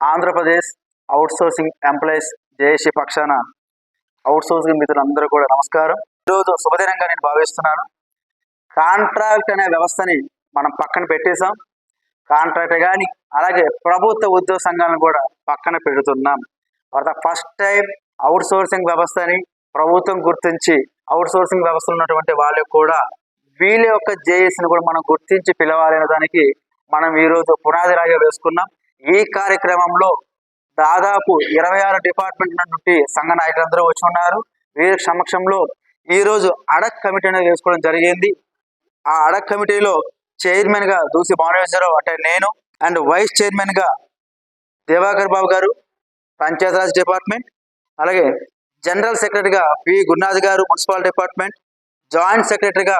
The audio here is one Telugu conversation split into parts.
Andhra Pradesh outsourcing employees JAC పక్షాన అవుట్ సోర్సింగ్ మిత్రులందరూ కూడా నమస్కారం. ఈరోజు శుభదినంగా నేను భావిస్తున్నాను. కాంట్రాక్ట్ అనే వ్యవస్థని మనం పక్కన పెట్టేశాం. కాంట్రాక్ట్ కానీ అలాగే ప్రభుత్వ ఉద్యోగ సంఘాలను కూడా పక్కన పెడుతున్నాం. For the first time outsourcing వ్యవస్థని ప్రభుత్వం గుర్తించి అవుట్ సోర్సింగ్ వ్యవస్థలో ఉన్నటువంటి వాళ్ళు కూడా వీళ్ళ యొక్క జేఏసీని కూడా మనం గుర్తించి పిలవాలనే దానికి మనం ఈరోజు పునాది రాగా వేసుకున్నాం. ఈ కార్యక్రమంలో దాదాపు ఇరవై ఆరు డిపార్ట్మెంట్ నుండి సంఘ నాయకులందరూ వచ్చి ఉన్నారు. వీరి సమక్షంలో ఈరోజు అడక్ కమిటీ అనేది వేసుకోవడం జరిగింది. ఆ అడక్ కమిటీలో చైర్మన్గా దూసి భానువేశ్వరరావు అంటే నేను అండ్ వైస్ చైర్మన్గా దివాకర్ బాబు గారు పంచాయతీరాజ్ డిపార్ట్మెంట్ అలాగే జనరల్ సెక్రటరీగా P Gurunath garu municipal department joint సెక్రటరీగా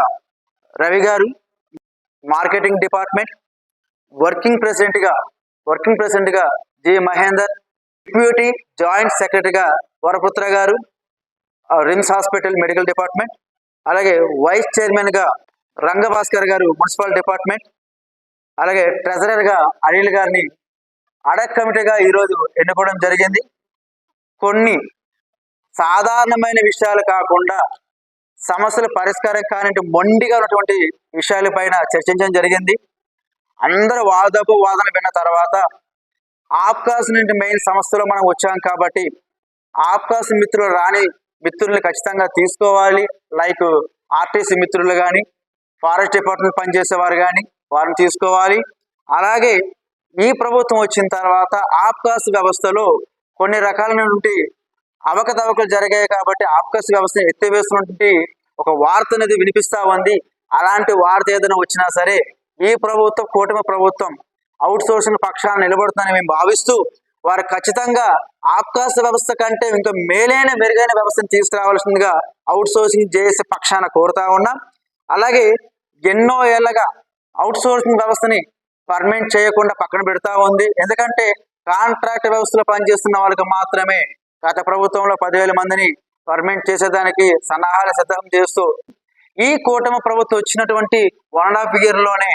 Ravi garu marketing department working ప్రెసిడెంట్గా వర్కింగ్ ప్రెసిడెంట్గా జి మహేందర్ డిప్యూటీ జాయింట్ సెక్రటరీగా Varaputra garu RIMS hospital medical department అలాగే వైస్ చైర్మన్గా రంగభాస్కర్ గారు మున్సిపల్ డిపార్ట్మెంట్ అలాగే ట్రెజరర్గా అనిల్ గారిని అడక్ కమిటీగా ఈరోజు ఎన్నుకోవడం జరిగింది. కొన్ని సాధారణమైన విషయాలు కాకుండా సమస్యల పరిష్కారం కాని మొండిగా ఉన్నటువంటి విషయాలపైన చర్చించడం జరిగింది. అందరూ వాదపు వాదన విన్న తర్వాత ఆప్కాస్ నుండి మెయిన్ సంస్థలో మనం వచ్చాం కాబట్టి ఆప్కాస్ మిత్రులు రాని మిత్రుల్ని ఖచ్చితంగా తీసుకోవాలి. లైక్ ఆర్టీసీ మిత్రులు కానీ ఫారెస్ట్ డిపార్ట్మెంట్ పనిచేసేవారు కానీ వారిని తీసుకోవాలి. అలాగే ఈ ప్రభుత్వం వచ్చిన తర్వాత ఆప్కాస్ వ్యవస్థలో కొన్ని రకాలైనటువంటి అవకతవకలు జరిగాయి కాబట్టి ఆప్కాస్ వ్యవస్థను ఎత్తివేస్తున్నటువంటి ఒక వార్త అనేది వినిపిస్తా ఉంది. అలాంటి వార్త ఏదైనా వచ్చినా సరే ఈ ప్రభుత్వం కూటమి ప్రభుత్వం అవుట్ సోర్సింగ్ పక్షాన్ని నిలబడుతుందని మేము భావిస్తూ వారు ఖచ్చితంగా ఆప్కాస్ వ్యవస్థ కంటే ఇంకా మేలైన మెరుగైన వ్యవస్థను తీసుకురావాల్సిందిగా అవుట్ సోర్సింగ్ చేసే పక్షాన కోరుతా ఉన్నాం. అలాగే ఎన్నో ఏళ్ళగా అవుట్ సోర్సింగ్ వ్యవస్థని పర్మనెంట్ చేయకుండా పక్కన పెడతా ఉంది. ఎందుకంటే కాంట్రాక్ట్ వ్యవస్థలో పనిచేస్తున్న వాళ్ళకి మాత్రమే గత ప్రభుత్వంలో పదివేల మందిని పర్మనెంట్ చేసేదానికి సన్నాహాలు సిద్ధం చేస్తూ ఈ కూటమి ప్రభుత్వం వచ్చినటువంటి వన్ అండ్ హాఫ్ ఇయర్లోనే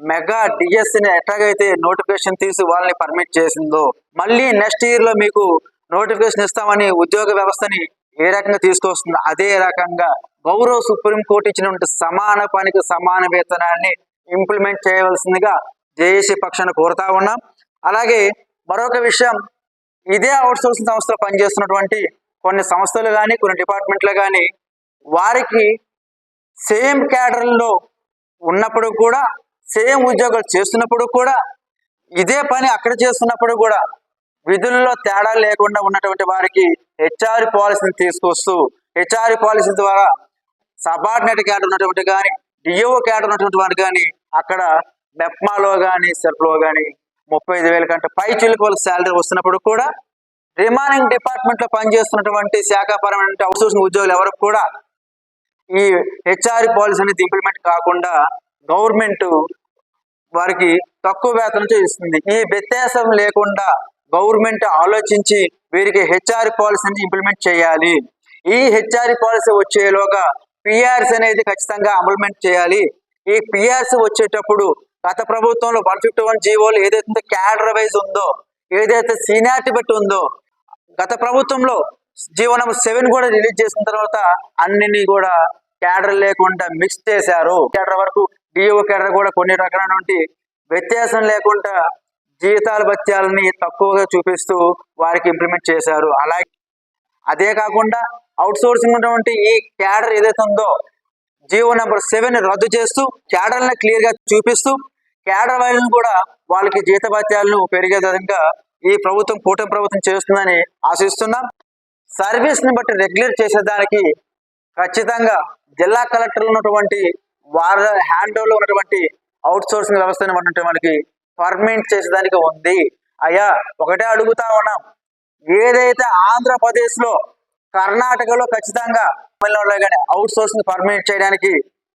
మెగా డిఎస్సిని ఎట్లాగైతే నోటిఫికేషన్ తీసి వాళ్ళని పర్మిట్ చేసిందో మళ్ళీ నెక్స్ట్ ఇయర్లో మీకు నోటిఫికేషన్ ఇస్తామని ఉద్యోగ వ్యవస్థని ఏ రకంగా తీసుకొస్తుందో అదే రకంగా గౌరవ సుప్రీం కోర్టు ఇచ్చినటువంటి సమాన పనికి సమాన వేతనాన్ని ఇంప్లిమెంట్ చేయవలసిందిగా జేఏసీ పక్షాన కోరుతా ఉన్నాం. అలాగే మరొక విషయం ఇదే అవుట్సోర్సింగ్ సంస్థలో పనిచేస్తున్నటువంటి కొన్ని సంస్థలు కానీ కొన్ని డిపార్ట్మెంట్లు కానీ వారికి సేమ్ క్యాడర్లో ఉన్నప్పుడు కూడా సేమ్ ఉద్యోగాలు చేస్తున్నప్పుడు కూడా ఇదే పని అక్కడ చేస్తున్నప్పుడు కూడా విధుల్లో తేడా లేకుండా ఉన్నటువంటి వారికి హెచ్ఆర్ పాలసీని తీసుకొస్తూ హెచ్ఆర్ పాలసీ ద్వారా సబార్డినేట్ క్యాడర్ ఉన్నటువంటి కానీ డిఓ క్యాడర్ ఉన్నటువంటి వారు కానీ అక్కడ మెప్మాలో కానీ సెల్ఫ్లో కానీ ముప్పై ఐదు వేల కంటే పై చిలుకు వాళ్ళకి శాలరీ వస్తున్నప్పుడు కూడా రిమైనింగ్ డిపార్ట్మెంట్లో పనిచేస్తున్నటువంటి శాఖాపరమైన అవుట్సోర్సింగ్ ఉద్యోగులు ఎవరికి కూడా ఈ హెచ్ఆర్ పాలసీ అనేది ఇంప్లిమెంట్ కాకుండా గవర్నమెంట్ వారికి తక్కువ వేతనంతో ఇస్తుంది ఈ వ్యత్యాసం లేకుండా గవర్నమెంట్ ఆలోచించి వీరికి హెచ్ఆర్ పాలసీని ఇంప్లిమెంట్ చేయాలి. ఈ హెచ్ఆర్ పాలసీ వచ్చేలోగా పిఆర్సీ అనేది ఖచ్చితంగా అమల్మెంట్ చేయాలి. ఈ పిఆర్సీ వచ్చేటప్పుడు గత ప్రభుత్వంలో వన్ ఫిఫ్టీ వన్ జీవోలు ఏదైతే క్యాడర్ వైజ్ ఉందో ఏదైతే సీనియారిటీ బట్టి ఉందో గత ప్రభుత్వంలో జీవో నెంబర్ సెవెన్ కూడా రిలీజ్ చేసిన తర్వాత అన్నిని కూడా క్యాడర్ లేకుండా మిక్స్ చేశారు. క్యాడర్ వరకు డిఓ కెడర్ కూడా కొన్ని రకాలైనటువంటి వ్యత్యాసం లేకుండా జీతాల భత్యాలని తక్కువగా చూపిస్తూ వారికి ఇంప్లిమెంట్ చేశారు. అలాగే అదే కాకుండా అవుట్ సోర్సింగ్ ఉన్నటువంటి ఈ క్యాడర్ ఏదైతే ఉందో జీవో నెంబర్ సెవెన్ రద్దు చేస్తూ క్యాడర్లను క్లియర్గా చూపిస్తూ క్యాడర్ వైజ్ను కూడా వాళ్ళకి జీతభత్యాలను పెరిగే విధంగా ఈ ప్రభుత్వం కూటమి ప్రభుత్వం చేస్తుందని ఆశిస్తున్నాం. సర్వీస్ని బట్టి రెగ్యులేట్ చేసేదానికి ఖచ్చితంగా జిల్లా కలెక్టర్లు ఉన్నటువంటి వారి హ్యాండ్లో ఉన్నటువంటి అవుట్ సోర్సింగ్ వ్యవస్థను ఉన్నటువంటి వాళ్ళకి పర్మనెంట్ చేసేదానికి ఉంది. అయ్యా ఒకటే అడుగుతా ఉన్నాం. ఏదైతే ఆంధ్రప్రదేశ్లో కర్ణాటకలో ఖచ్చితంగా తమిళనాడులో కానీ అవుట్ సోర్సింగ్ పర్మనెంట్ చేయడానికి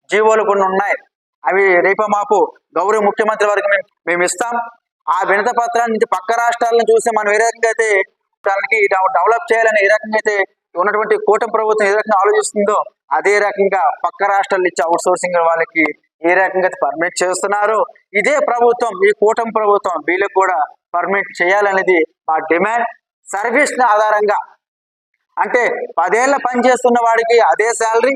జీవోలు కొన్ని ఉన్నాయి. అవి రేపు మాపు గౌరవ ముఖ్యమంత్రి వరకు మేము మేము ఇస్తాం. ఆ వినత పత్రాన్ని పక్క రాష్ట్రాలను చూసి మనం ఏ రకంగా అయితే దానికి డెవలప్ చేయాలని ఏ రకంగా అయితే ఉన్నటువంటి కూటమి ప్రభుత్వం ఏ రకంగా ఆలోచిస్తుందో అదే రకంగా పక్క రాష్ట్రాలు ఇచ్చే అవుట్ సోర్సింగ్ వాళ్ళకి ఏ రకంగా పర్మిట్ చేస్తున్నారు ఇదే ప్రభుత్వం ఈ కూటమి ప్రభుత్వం వీళ్ళకి కూడా పర్మిట్ చేయాలనేది మా డిమాండ్ సర్వీస్ ఆధారంగా అంటే పదేళ్ళ పని చేస్తున్న వాడికి అదే శాలరీ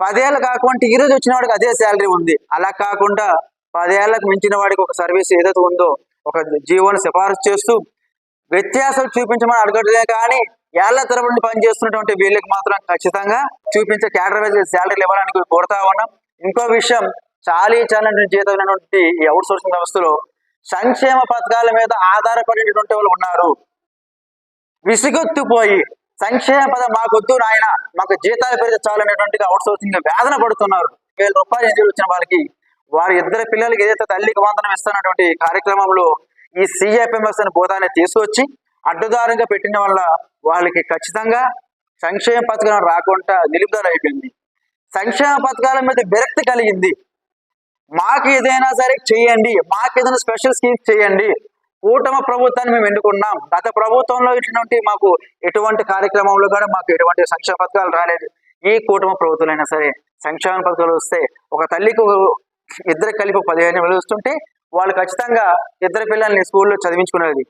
పదేళ్ళు కాకుండా ఈ రోజు వచ్చిన వాడికి అదే శాలరీ ఉంది. అలా కాకుండా పదేళ్ళకు మించిన వాడికి ఒక సర్వీస్ ఏదైతే ఉందో ఒక జీవోని సిఫారసు చేస్తూ వ్యత్యాసం చూపించమని అడగట్లే కానీ ఏళ్ళ తరబడి పని చేస్తున్నటువంటి వీళ్ళకి మాత్రం ఖచ్చితంగా చూపించే క్యాడర్ వైజ్ శాలరీలు ఇవ్వడానికి కోరుతా ఉన్నాం. ఇంకో విషయం చాలీ చాలని జీతమైనటువంటి ఈ అవుట్ సోర్సింగ్ వ్యవస్థలో సంక్షేమ పథకాల మీద ఆధారపడినటువంటి వాళ్ళు ఉన్నారు. విసుగొత్తుపోయి సంక్షేమ పదం మాకొద్దు నాయన మాకు జీతాలు పెరిగితే చాలు అనేటువంటి అవుట్ సోర్సింగ్ వేదన పడుతున్నారు. వేల రూపాయలు ఇంటికి వచ్చిన వారికి వారి ఇద్దరు పిల్లలకి ఏదైతే తల్లికి వందనం ఇస్తున్నటువంటి కార్యక్రమంలో ఈ సిఐపిఎంఎస్ అనే బోధాన్ని తీసుకొచ్చి అడ్డుదారంగా పెట్టిన వల్ల వాళ్ళకి ఖచ్చితంగా సంక్షేమ పథకం రాకుండా నిలుపుదల అయిపోయింది. సంక్షేమ పథకాల మీద విరక్తి కలిగింది. మాకు ఏదైనా సరే చేయండి. మాకు ఏదైనా స్పెషల్ స్కీమ్స్ చేయండి. కూటమి ప్రభుత్వాన్ని మేము ఎన్నుకున్నాం. గత ప్రభుత్వంలో ఇటువంటి మాకు ఎటువంటి కార్యక్రమంలో కూడా మాకు ఎటువంటి సంక్షేమ పథకాలు రాలేదు. ఈ కూటమి ప్రభుత్వాలైనా అయినా సరే సంక్షేమ పథకాలు వస్తే ఒక తల్లికి ఇద్దరు కలిపి పదిహేను వేలు వస్తుంటే వాళ్ళు ఖచ్చితంగా ఇద్దరు పిల్లల్ని స్కూల్లో చదివించుకునేది.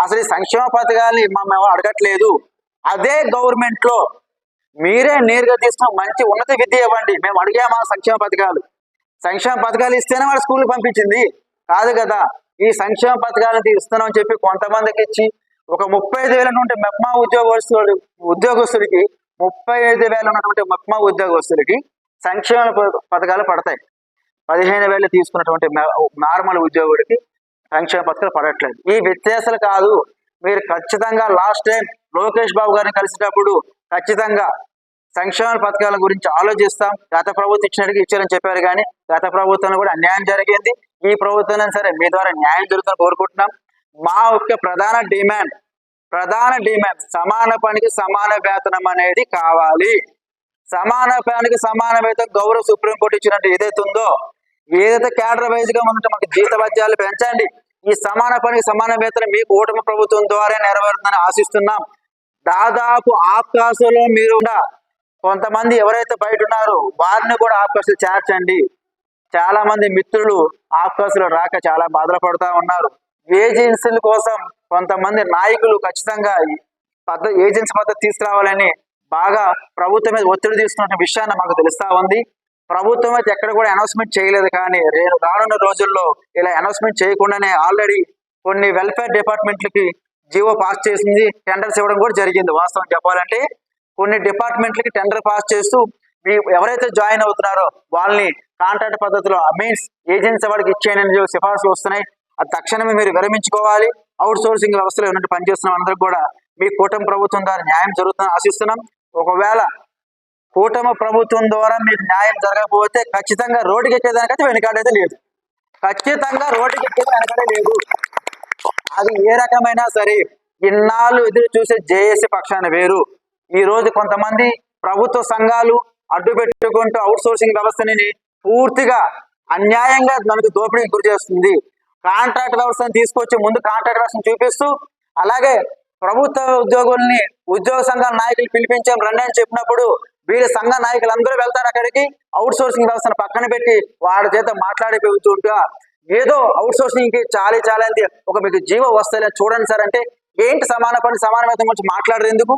అసలు ఈ సంక్షేమ పథకాలని మా- మేము అడగట్లేదు. అదే గవర్నమెంట్లో మీరే నేరుగా తీసుకున్న మంచి ఉన్నత విద్య ఇవ్వండి. మేము అడిగామా సంక్షేమ పథకాలు. సంక్షేమ పథకాలు ఇస్తేనే వాళ్ళు స్కూల్కి పంపించింది. కాదు కదా ఈ సంక్షేమ పథకాలను ఇస్తున్నాం చెప్పి కొంతమందికి ఇచ్చి ఒక ముప్పై ఐదు వేల నుండి మెప్మా ఉద్యోగస్తుడు ఉద్యోగస్తుడికి ముప్పై ఐదు వేల ఉన్నటువంటి మెప్మా ఉద్యోగస్తుడికి సంక్షేమ ప- పథకాలు పడతాయి. పదిహేను వేలు తీసుకున్నటువంటి నార్మల్ ఉద్యోగుడికి సంక్షేమ పథకాలు పడట్లేదు. ఈ వ్యత్యాసాలు కాదు మీరు ఖచ్చితంగా లాస్ట్ టైం లోకేష్ బాబు గారిని కలిసేటప్పుడు ఖచ్చితంగా సంక్షేమ పథకాల గురించి ఆలోచిస్తాం. గత ప్రభుత్వం ఇచ్చినట్టుగా ఇచ్చారని చెప్పారు కానీ గత ప్రభుత్వంలో కూడా అన్యాయం జరిగింది. ఈ ప్రభుత్వం సరే మీ ద్వారా న్యాయం జరుగుతుందని కోరుకుంటున్నాం. మా యొక్క ప్రధాన డిమాండ్ ప్రధాన డిమాండ్ సమాన పనికి సమాన వేతనం అనేది కావాలి. సమాన పనికి సమాన వేతనం గౌరవ సుప్రీంకోర్టు ఇచ్చినట్టు ఏదైతే ఉందో ఏదైతే క్యాడర్ వైజ్గా ఉంటే మాకు జీత పెంచండి. ఈ సమాన పనికి సమాన వేతనం మీకు ఓటమి ప్రభుత్వం ద్వారా నెరవేరుతుందని ఆశిస్తున్నాం. దాదాపు ఆకాశంలో మీరు కొంతమంది ఎవరైతే బయట ఉన్నారో వారిని కూడా ఆకాశలు చేర్చండి. చాలా మంది మిత్రులు ఆఫ్కాసులు రాక చాలా బాధలు పడుతూ ఉన్నారు. ఏజెన్సీల కోసం కొంతమంది నాయకులు ఖచ్చితంగా పద్ధతి ఏజెన్సీ పద్ధతి తీసుకురావాలని బాగా ప్రభుత్వం మీద ఒత్తిడి తీసుకున్న విషయాన్ని మాకు తెలుస్తా ఉంది. ప్రభుత్వం అయితే ఎక్కడ కూడా అనౌన్స్మెంట్ చేయలేదు కానీ రేపు రానున్న రోజుల్లో ఇలా అనౌన్స్మెంట్ చేయకుండానే ఆల్రెడీ కొన్ని వెల్ఫేర్ డిపార్ట్మెంట్లకి జీవో పాస్ చేసింది టెండర్స్ ఇవ్వడం కూడా జరిగింది వాస్తవం చెప్పాలంటే. కొన్ని డిపార్ట్మెంట్లకి టెండర్ పాస్ చేస్తూ మీ ఎవరైతే జాయిన్ అవుతున్నారో వాళ్ళని కాంట్రాక్ట్ పద్ధతిలో మీన్స్ ఏజెన్సీ వాడికి ఇచ్చేయనని సిఫార్సులు వస్తున్నాయి. అది తక్షణమే మీరు విరమించుకోవాలి. అవుట్ సోర్సింగ్ వ్యవస్థలో ఉన్నట్టు పనిచేస్తున్న అందరికి కూడా మీ కూటమి ప్రభుత్వం ద్వారా న్యాయం జరుగుతుందని ఆశిస్తున్నాం. ఒకవేళ కూటమి ప్రభుత్వం ద్వారా మీకు న్యాయం జరగకపోతే ఖచ్చితంగా రోడ్డుకి ఎక్కేదానికైతే వెనకాడైతే లేదు. ఖచ్చితంగా రోడ్డుకి ఎక్కేది వెనకాడే లేదు. అది ఏ రకమైనా సరే ఇన్నాళ్ళు ఎదురు చూసే జేఏసీ పక్షాన వేరు. ఈ రోజు కొంతమంది ప్రభుత్వ సంఘాలు అడ్డు పెట్టుకుంటూ అవుట్ సోర్సింగ్ వ్యవస్థని పూర్తిగా అన్యాయంగా మనకు దోపిడీకి గురి చేస్తుంది. కాంట్రాక్ట్ వ్యవస్థను తీసుకొచ్చి ముందు కాంట్రాక్ట్ వ్యవస్థను చూపిస్తూ అలాగే ప్రభుత్వ ఉద్యోగుల్ని ఉద్యోగ సంఘాల నాయకులు పిలిపించాం రండి అని చెప్పినప్పుడు వీళ్ళ సంఘ నాయకులు అందరూ వెళ్తారు అక్కడికి. అవుట్ సోర్సింగ్ వ్యవస్థను పక్కన పెట్టి వాడి చేత మాట్లాడి పెరుగుతుంటా ఏదో అవుట్ సోర్సింగ్కి చాలా చాలా ఒక మీకు జీవో వస్తాయి చూడండి సార్ అంటే ఏంటి సమాన పని సమాన గురించి మాట్లాడరు ఎందుకు?